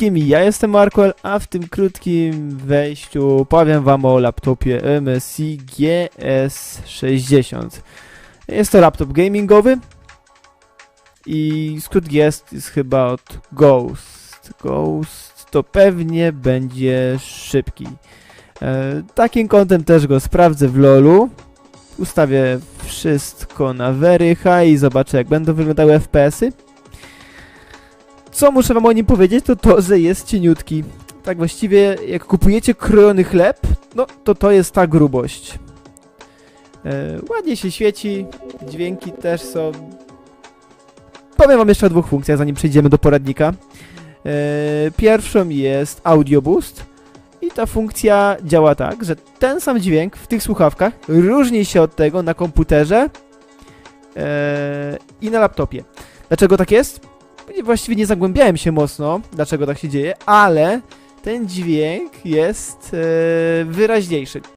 ja jestem Markwell, a w tym krótkim wejściu powiem wam o laptopie MSI GS60. Jest to laptop gamingowy i skrót jest, jest chyba od Ghost. Ghost to pewnie będzie szybki. E, takim kątem też go sprawdzę w LoLu. Ustawię wszystko na very high i zobaczę jak będą wyglądały FPS-y. Co muszę wam o nim powiedzieć, to to, że jest cieniutki. Tak właściwie, jak kupujecie krojony chleb, no to to jest ta grubość. E, ładnie się świeci, dźwięki też są. Powiem wam jeszcze o dwóch funkcjach, zanim przejdziemy do poradnika. E, pierwszą jest Audio Boost. I ta funkcja działa tak, że ten sam dźwięk w tych słuchawkach różni się od tego na komputerze e, i na laptopie. Dlaczego tak jest? Właściwie nie zagłębiałem się mocno, dlaczego tak się dzieje, ale ten dźwięk jest e, wyraźniejszy.